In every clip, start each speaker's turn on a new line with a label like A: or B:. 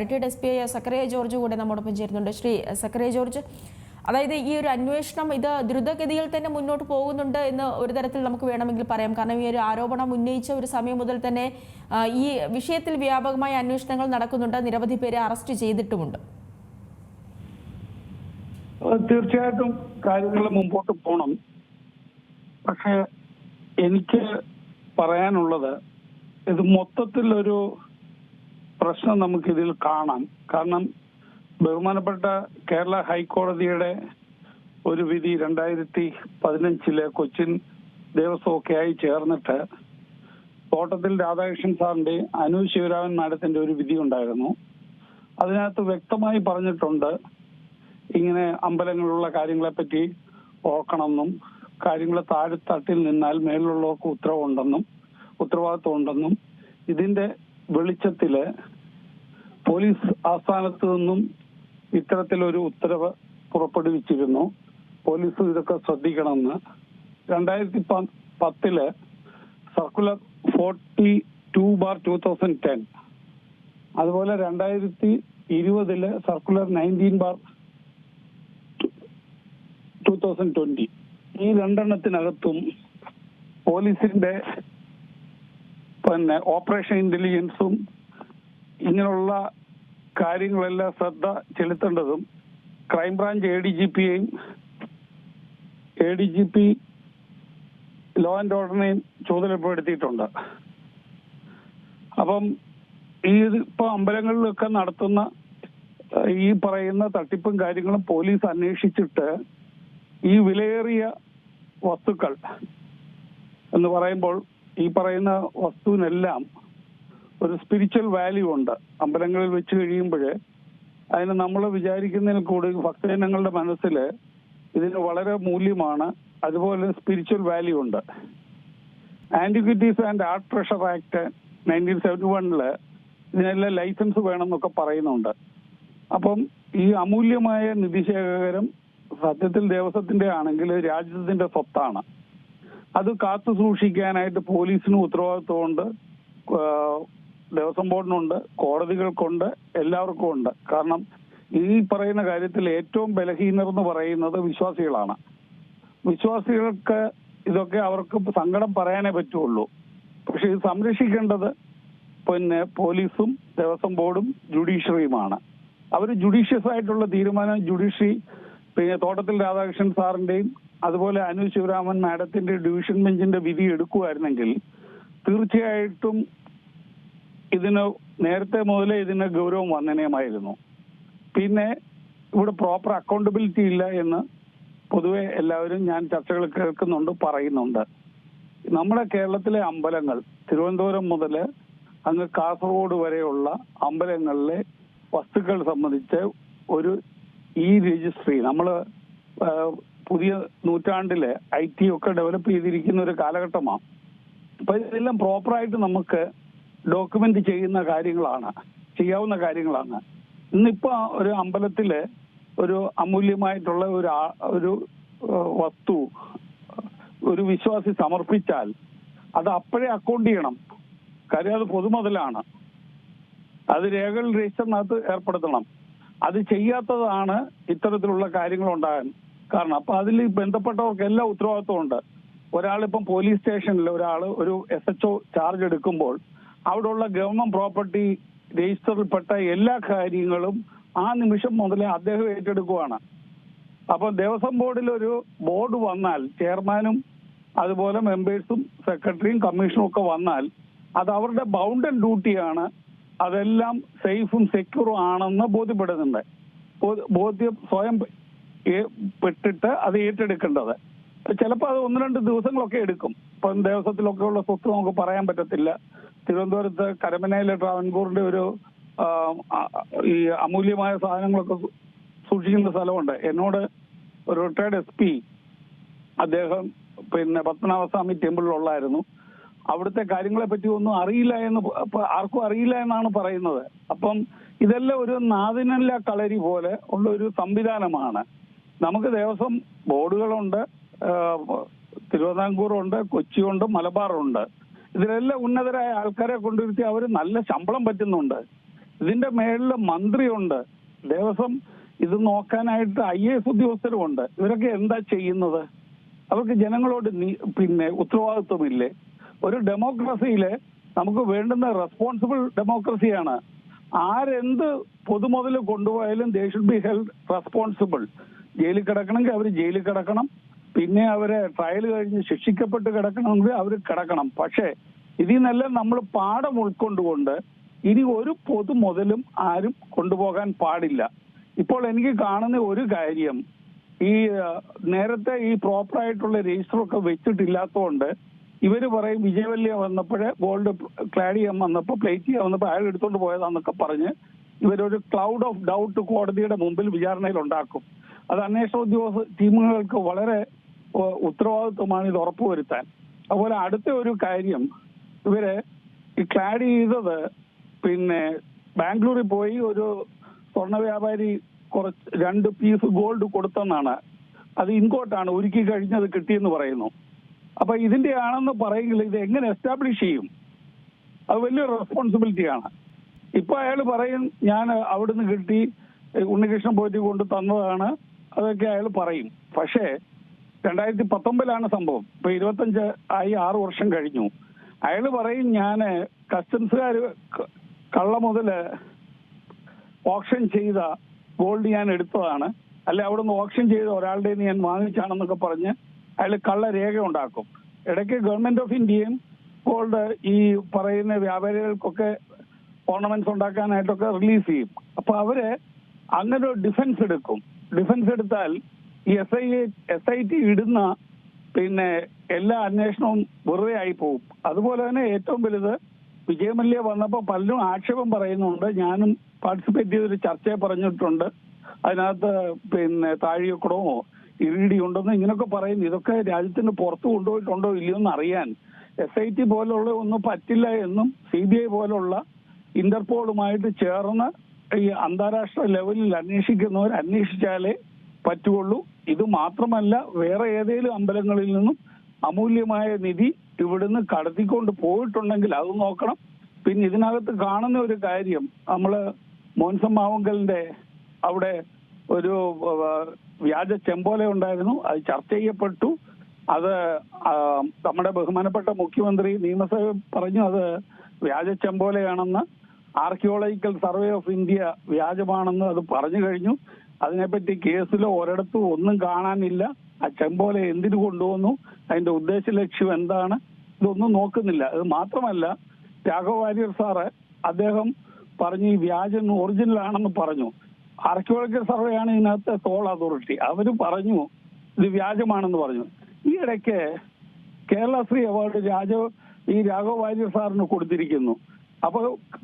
A: Retired S P I Zachariah George കൂടെ നമ്മോടൊപ്പം ചേരുന്നുണ്ട്. ശ്രീ സക്കറിയ ജോർജ് അതായത് ഈ ഒരു അന്വേഷണം ഇത് ദ്രുതഗതിയിൽ തന്നെ മുന്നോട്ട് പോകുന്നുണ്ട് എന്ന് ഒരു തരത്തിൽ നമുക്ക് വേണമെങ്കിൽ പറയാം. കാരണം ഈ ഒരു ആരോപണം ഉന്നയിച്ച ഒരു സമയം മുതൽ തന്നെ ഈ വിഷയത്തിൽ വ്യാപകമായ അന്വേഷണങ്ങൾ നടക്കുന്നുണ്ട്. നിരവധി പേരെ അറസ്റ്റ് ചെയ്തിട്ടുമുണ്ട്.
B: തീർച്ചയായിട്ടും കാര്യങ്ങൾ മുമ്പോട്ട് പോകണം പക്ഷേ എനിക്ക് പറയാനുള്ളത് ഇത് മൊത്തത്തിൽ ഒരു പ്രശ്നം നമുക്കിതിൽ കാണാം. കാരണം ബഹുമാനപ്പെട്ട കേരള ഹൈക്കോടതിയുടെ ഒരു വിധി രണ്ടായിരത്തി പതിനഞ്ചിൽ കൊച്ചിൻ ദേവസ്വമൊക്കെ ആയി ചേർന്നിട്ട് തോട്ടത്തിൽ രാധാകൃഷ്ണൻ സാറിന്റെ അനു ശിവരാമൻ മാഡത്തിന്റെ ഒരു വിധി ഉണ്ടായിരുന്നു. അതിനകത്ത് വ്യക്തമായി പറഞ്ഞിട്ടുണ്ട് ഇങ്ങനെ അമ്പലങ്ങളിലുള്ള കാര്യങ്ങളെ പറ്റി ഓർക്കണമെന്നും കാര്യങ്ങൾ താഴെത്തട്ടിൽ നിന്നാൽ മേളിലുള്ളവർക്ക് ഉത്തരവുണ്ടെന്നും ഉത്തരവാദിത്വം ഉണ്ടെന്നും ഇതിന്റെ വെളിച്ചത്തിൽ പോലീസ് ആസ്ഥാനത്ത് നിന്നും ഇത്തരത്തിലൊരു ഉത്തരവ് പുറപ്പെടുവിച്ചിരുന്നു. പോലീസ് ഇതൊക്കെ ശ്രദ്ധിക്കണമെന്ന്. രണ്ടായിരത്തി പത്തിൽ circular forty two bar two thousand ten. അതുപോലെ രണ്ടായിരത്തി ഇരുപതിൽ circular nineteen bar two thousand twenty. ഈ രണ്ടെണ്ണത്തിനകത്തും പോലീസിന്റെ പിന്നെ ഓപ്പറേഷൻ ഇന്റലിജൻസും ഇങ്ങനെയുള്ള കാര്യങ്ങളെല്ലാം ശ്രദ്ധ ചെലുത്തേണ്ടതും crime branch A D G പിയെയും A D G P law and ഓർഡറിനെയും ചുമതലപ്പെടുത്തിയിട്ടുണ്ട്. അപ്പം ഈ ഇപ്പൊ അമ്പലങ്ങളിലൊക്കെ നടത്തുന്ന ഈ പറയുന്ന തട്ടിപ്പും കാര്യങ്ങളും പോലീസ് അന്വേഷിച്ചിട്ട് ഈ വിലയേറിയ വസ്തുക്കൾ എന്ന് പറയുമ്പോൾ ഈ പറയുന്ന വസ്തുവിനെല്ലാം ഒരു സ്പിരിച്വൽ വാല്യൂ ഉണ്ട്. അമ്പലങ്ങളിൽ വെച്ച് കഴിയുമ്പോൾ അതിന് നമ്മൾ വിചാരിക്കുന്നതിൽ കൂടി ഭക്തജനങ്ങളുടെ മനസ്സിൽ ഇതിന് വളരെ മൂല്യമാണ്. അതുപോലെ സ്പിരിച്വൽ വാല്യൂ ഉണ്ട്. Antiquities and art treasure act nineteen seventy വണ്ണിൽ ഇതിനെല്ലാം ലൈസൻസ് വേണമെന്നൊക്കെ പറയുന്നുണ്ട്. അപ്പം ഈ അമൂല്യമായ നിധിശേഖരം സത്യത്തിൽ ദേവസ്വത്തിന്റെ ആണെങ്കിൽ രാജ്യത്തിന്റെ സ്വത്താണ്. അത് കാത്തു സൂക്ഷിക്കാനായിട്ട് പോലീസിന് ഉത്തരവാദിത്വമുണ്ട്. ദേവസ്വം ബോർഡിനുണ്ട് കോടതികൾക്കുണ്ട് എല്ലാവർക്കും ഉണ്ട് കാരണം ഈ പറയുന്ന കാര്യത്തിൽ ഏറ്റവും ബലഹീനർ എന്ന് പറയുന്നത് വിശ്വാസികളാണ്. വിശ്വാസികൾക്ക് ഇതൊക്കെ അവർക്ക് സങ്കടം പറയാനേ പറ്റുള്ളൂ. പക്ഷെ ഇത് സംരക്ഷിക്കേണ്ടത് പിന്നെ പോലീസും ദേവസ്വം ബോർഡും ജുഡീഷ്യറിയുമാണ്. അവർ ജുഡീഷ്യസ് ആയിട്ടുള്ള തീരുമാനം ജുഡീഷ്യറി പിന്നെ തോട്ടത്തിൽ രാധാകൃഷ്ണൻ സാറിന്റെയും അതുപോലെ അനു ശിവരാമൻ മാഡത്തിന്റെ ഡിവിഷൻ ബെഞ്ചിന്റെ വിധി എടുക്കുമായിരുന്നെങ്കിൽ തീർച്ചയായിട്ടും ഇതിന് നേരത്തെ മുതലേ ഇതിന് ഗൗരവം വന്നനീയമായിരുന്നു. പിന്നെ ഇവിടെ പ്രോപ്പർ അക്കൗണ്ടബിലിറ്റി ഇല്ല എന്ന് പൊതുവെ എല്ലാവരും ഞാൻ ചർച്ചകൾ കേൾക്കുന്നുണ്ട് പറയുന്നുണ്ട്. നമ്മുടെ കേരളത്തിലെ അമ്പലങ്ങൾ തിരുവനന്തപുരം മുതൽ അങ്ങ് കാസർഗോഡ് വരെയുള്ള അമ്പലങ്ങളിലെ വസ്തുക്കൾ സംബന്ധിച്ച് ഒരു ഈ രജിസ്ട്രി നമ്മൾ പുതിയ നൂറ്റാണ്ടിലെ ഐ ടി ഒക്കെ ഡെവലപ്പ് ചെയ്തിരിക്കുന്ന ഒരു കാലഘട്ടമാണ്. അപ്പൊ ഇതെല്ലാം പ്രോപ്പറായിട്ട് നമുക്ക് ഡോക്യുമെന്റ് ചെയ്യുന്ന കാര്യങ്ങളാണ് ചെയ്യാവുന്ന കാര്യങ്ങളാണ്. ഇന്നിപ്പോ ഒരു അമ്പലത്തിൽ ഒരു അമൂല്യമായിട്ടുള്ള ഒരു ഒരു വസ്തു ഒരു വിശ്വാസി സമർപ്പിച്ചാൽ അത് അപ്പോഴേ അക്കൗണ്ട് ചെയ്യണം. കാര്യം അത് പൊതുമുതലാണ്. അത് രേഖകൾ രജിസ്റ്ററിനകത്ത് ഏർപ്പെടുത്തണം. അത് ചെയ്യാത്തതാണ് ഇത്തരത്തിലുള്ള കാര്യങ്ങൾ ഉണ്ടാകാൻ കാരണം. അപ്പൊ അതിൽ ബന്ധപ്പെട്ടവർക്ക് എല്ലാ ഉത്തരവാദിത്വം ഉണ്ട്. ഒരാളിപ്പം പോലീസ് സ്റ്റേഷനിൽ ഒരാൾ ഒരു എസ് എച്ച് ചാർജ് എടുക്കുമ്പോൾ അവിടെയുള്ള ഗവൺമെന്റ് പ്രോപ്പർട്ടി രജിസ്റ്ററിൽപ്പെട്ട എല്ലാ കാര്യങ്ങളും ആ നിമിഷം മുതലേ അദ്ദേഹം ഏറ്റെടുക്കുവാണ്. അപ്പൊ ദേവസ്വം ബോർഡിൽ ഒരു ബോർഡ് വന്നാൽ ചെയർമാനും അതുപോലെ മെമ്പേഴ്സും സെക്രട്ടറിയും കമ്മീഷനും ഒക്കെ വന്നാൽ അത് അവരുടെ ബൗണ്ടൻ ഡ്യൂട്ടിയാണ് അതെല്ലാം സേഫും സെക്യൂറും ആണെന്ന് ബോധ്യപ്പെടുന്നുണ്ട്. ബോധ്യ- സ്വയം പെട്ടിട്ട് അത് ഏറ്റെടുക്കേണ്ടത്. ചിലപ്പോൾ അത് ഒന്ന് രണ്ട് ദിവസങ്ങളൊക്കെ എടുക്കും. ഇപ്പം ദേവസ്വത്തിലൊക്കെ സ്വത്ത് നമുക്ക് പറയാൻ പറ്റത്തില്ല. തിരുവനന്തപുരത്ത് കരമനയിലെ ട്രാവൻകൂറിന്റെ ഒരു ഈ അമൂല്യമായ സാധനങ്ങളൊക്കെ സൂക്ഷിക്കുന്ന സ്ഥലമുണ്ട്. എന്നോട് ഒരു റിട്ടയർഡ് എസ് പി അദ്ദേഹം പിന്നെ പത്മനാഭസ്വാമി ടെമ്പിളിലുള്ളായിരുന്നു അവിടുത്തെ കാര്യങ്ങളെ പറ്റി ഒന്നും അറിയില്ല എന്ന് ആർക്കും അറിയില്ല എന്നാണ് പറയുന്നത്. അപ്പം ഇതെല്ലാം ഒരു നാദിനല്ല കളരി പോലെ ഉള്ള ഒരു സംവിധാനമാണ്. നമുക്ക് ദേവസ്വം ബോർഡുകളുണ്ട് തിരുവിതാംകൂറുണ്ട് കൊച്ചിയുണ്ട് മലബാറുണ്ട്. ഇതിലെല്ലാം ഉന്നതരായ ആൾക്കാരെ കൊണ്ടുവരുത്തി അവർ നല്ല ശമ്പളം പറ്റുന്നുണ്ട്. ഇതിന്റെ മേളിൽ മന്ത്രിയുണ്ട്. ദേവസ്വം ഇത് നോക്കാനായിട്ട് ഐ എ എസ് ഉദ്യോഗസ്ഥരുമുണ്ട്. ഇവരൊക്കെ എന്താ ചെയ്യുന്നത്? അവർക്ക് ജനങ്ങളോട് പിന്നെ ഉത്തരവാദിത്വമില്ലേ? ഒരു ഡെമോക്രസിയിൽ നമുക്ക് വേണ്ടുന്ന റെസ്പോൺസിബിൾ ഡെമോക്രസിയാണ്. ആരെന്ത് പൊതുമുതൽ കൊണ്ടുപോയാലും they should be held responsible. ജയിലിൽ കിടക്കണമെങ്കിൽ അവർ ജയിലിൽ കിടക്കണം. പിന്നെ അവരെ ട്രയൽ കഴിഞ്ഞ് ശിക്ഷിക്കപ്പെട്ട് കിടക്കണമെങ്കിൽ അവർ കിടക്കണം. പക്ഷേ ഇതിൽ നിന്നെല്ലാം നമ്മൾ പാഠം ഉൾക്കൊണ്ടുകൊണ്ട് ഇനി ഒരു പൊതു മുതലും ആരും കൊണ്ടുപോകാൻ പാടില്ല. ഇപ്പോൾ എനിക്ക് കാണുന്ന ഒരു കാര്യം ഈ നേരത്തെ ഈ പ്രോപ്പറായിട്ടുള്ള രജിസ്റ്റർ ഒക്കെ വെച്ചിട്ടില്ലാത്തതുകൊണ്ട് ഇവർ പറയും വിജയവല്യ വന്നപ്പോഴേ ഗോൾഡ് ക്ലാഡ് വന്നപ്പോൾ പ്ലേറ്റ് ചെയ്യാൻ വന്നപ്പോൾ അയാൾ എടുത്തോണ്ട് പോയതാന്നൊക്കെ പറഞ്ഞ് ഇവരൊരു ക്ലൗഡ് ഓഫ് ഡൗട്ട് കോടതിയുടെ മുമ്പിൽ വിചാരണയിൽ ഉണ്ടാക്കും അത് അന്വേഷണ ഉദ്യോഗസ്ഥ ടീമുകൾക്ക് വളരെ ഉത്തരവാദിത്വമാണ് ഇത് ഉറപ്പുവരുത്താൻ. അതുപോലെ അടുത്ത ഒരു കാര്യം ഇവർ ക്ലാഡ് ചെയ്തത് പിന്നെ ബാംഗ്ലൂരിൽ പോയി ഒരു സ്വർണ വ്യാപാരി കുറച്ച് രണ്ട് പീസ് ഗോൾഡ് കൊടുത്തെന്നാണ്. അത് ഇൻകോട്ടാണ് ഒരുക്കി കഴിഞ്ഞത് കിട്ടിയെന്ന് പറയുന്നു. അപ്പൊ ഇതിന്റെ ആണെന്ന് പറയുമെങ്കിൽ ഇത് എങ്ങനെ എസ്റ്റാബ്ലിഷ് ചെയ്യും? അത് വലിയൊരു റെസ്പോൺസിബിലിറ്റിയാണ്. ഇപ്പൊ അയാൾ പറയും ഞാൻ അവിടുന്ന് കിട്ടി ഉണ്ണികൃഷ്ണൻ പോറ്റി കൊണ്ട് തന്നതാണ് അതൊക്കെ അയാൾ പറയും. പക്ഷേ രണ്ടായിരത്തി പത്തൊമ്പതിലാണ് സംഭവം. ഇപ്പൊ ഇരുപത്തഞ്ച് ആയി ആറു വർഷം കഴിഞ്ഞു. അയാൾ പറയും ഞാൻ കസ്റ്റംസുകാർ കള്ള മുതൽ ഓപ്ഷൻ ചെയ്ത ഗോൾഡ് ഞാൻ എടുത്തതാണ്. അല്ലെ അവിടെ നിന്ന് ഓപ്ഷൻ ചെയ്ത ഒരാളുടെ ഞാൻ വാങ്ങിച്ചാണെന്നൊക്കെ പറഞ്ഞ് അയാൾ കള്ള രേഖ ഉണ്ടാക്കും. ഇടയ്ക്ക് ഗവൺമെന്റ് ഓഫ് ഇന്ത്യയും ഗോൾഡ് ഈ പറയുന്ന വ്യാപാരികൾക്കൊക്കെ ഓർണമെന്റ്സ് ഉണ്ടാക്കാനായിട്ടൊക്കെ റിലീസ് ചെയ്യും. അപ്പൊ അവർ അങ്ങനെ ഒരു ഡിഫൻസ് എടുക്കും. ഡിഫൻസ് എടുത്താൽ S I S I T ഇടുന്ന പിന്നെ എല്ലാ അന്വേഷണവും വെറുതെ ആയി പോകും അതുപോലെ തന്നെ ഏറ്റവും വലുത് വിജയമല്യ വന്നപ്പോൾ പലരും ആക്ഷേപം പറയുന്നുണ്ട്. ഞാനും പാർട്ടിസിപ്പേറ്റ് ചെയ്തൊരു ചർച്ചയെ പറഞ്ഞിട്ടുണ്ട്. അതിനകത്ത് പിന്നെ താഴിയക്കുടമോ ഇറിഡി ഉണ്ടെന്ന് ഇങ്ങനെയൊക്കെ പറയുന്നു ഇതൊക്കെ രാജ്യത്തിന് പുറത്ത് കൊണ്ടുപോയിട്ടുണ്ടോ ഇല്ലയോ എന്ന് അറിയാൻ എസ് ഐ ടി പോലുള്ള ഒന്നും പറ്റില്ല എന്നും സി ബി ഐ പോലുള്ള ഇന്റർപോളുമായിട്ട് ചേർന്ന് ഈ അന്താരാഷ്ട്ര ലെവലിൽ അന്വേഷിക്കുന്നവർ അന്വേഷിച്ചാലേ പറ്റുള്ളൂ. ഇത് മാത്രമല്ല വേറെ ഏതെങ്കിലും അമ്പലങ്ങളിൽ നിന്നും അമൂല്യമായ നിധി ഇവിടുന്ന് കടത്തിക്കൊണ്ട് പോയിട്ടുണ്ടെങ്കിൽ അത് നോക്കണം. പിന്നെ ഇതിനകത്ത് കാണുന്ന ഒരു കാര്യം നമ്മൾ മോൻസം മാവങ്കലിന്റെ അവിടെ ഒരു വ്യാജ ചെമ്പോല ഉണ്ടായിരുന്നു. അത് ചർച്ച ചെയ്യപ്പെട്ടു. അത് നമ്മുടെ ബഹുമാനപ്പെട്ട മുഖ്യമന്ത്രി നിയമസഭ പറഞ്ഞു അത് വ്യാജ ചെമ്പോലയാണെന്ന്. ആർക്കിയോളജിക്കൽ സർവേ ഓഫ് ഇന്ത്യ വ്യാജമാണെന്ന് അത് പറഞ്ഞു കഴിഞ്ഞു. അതിനെപ്പറ്റി കേസിൽ ഒരിടത്തും ഒന്നും കാണാനില്ല. ആ ചെമ്പോല എന്തിനു കൊണ്ടുവന്നു? അതിന്റെ ഉദ്ദേശ ലക്ഷ്യം എന്താണ്? ഇതൊന്നും നോക്കുന്നില്ല. അത് മാത്രമല്ല രാഘവ വാര്യർ സാറ് അദ്ദേഹം പറഞ്ഞു ഈ വ്യാജൻ ഒറിജിനൽ ആണെന്ന് പറഞ്ഞു. ആർക്കിയോളജിക്കൽ സർവേയാണ് ഇതിനകത്ത് സോൾ അതോറിറ്റി അവർ പറഞ്ഞു ഇത് വ്യാജമാണെന്ന് പറഞ്ഞു. ഈ ഇടയ്ക്ക് കേരള ശ്രീ അവാർഡ് രാജ ഈ രാഘവ വാര്യർ സാറിന് കൊടുത്തിരിക്കുന്നു. അപ്പൊ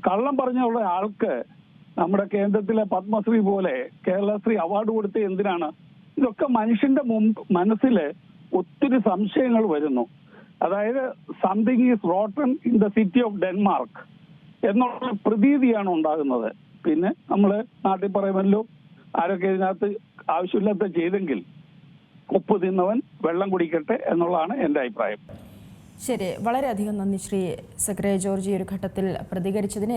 B: കള്ളം പറഞ്ഞുള്ള ആൾക്ക് നമ്മുടെ കേന്ദ്രത്തിലെ പത്മശ്രീ പോലെ കേരളശ്രീ അവാർഡ് കൊടുത്ത് എന്തിനാണ്? ഇതൊക്കെ മനുഷ്യന്റെ മുമ്പ് മനസ്സിൽ ഒത്തിരി സംശയങ്ങൾ വരുന്നു. അതായത് something is rotten in the city of Denmark എന്നുള്ള പ്രതീതിയാണ് ഉണ്ടാകുന്നത്. പിന്നെ നമ്മൾ നാട്ടിൽ പറയുമല്ലോ ആരൊക്കെ ഇതിനകത്ത് ആവശ്യമില്ലാത്ത ചെയ്തെങ്കിൽ ഉപ്പ് തിന്നവൻ വെള്ളം കുടിക്കട്ടെ എന്നുള്ളതാണ് എന്റെ അഭിപ്രായം.
A: ശരി വളരെയധികം നന്ദി ശ്രീ സെക്രട്ടറി ജോർജ് ഈ ഒരു ഘട്ടത്തിൽ പ്രതികരിച്ചതിന്.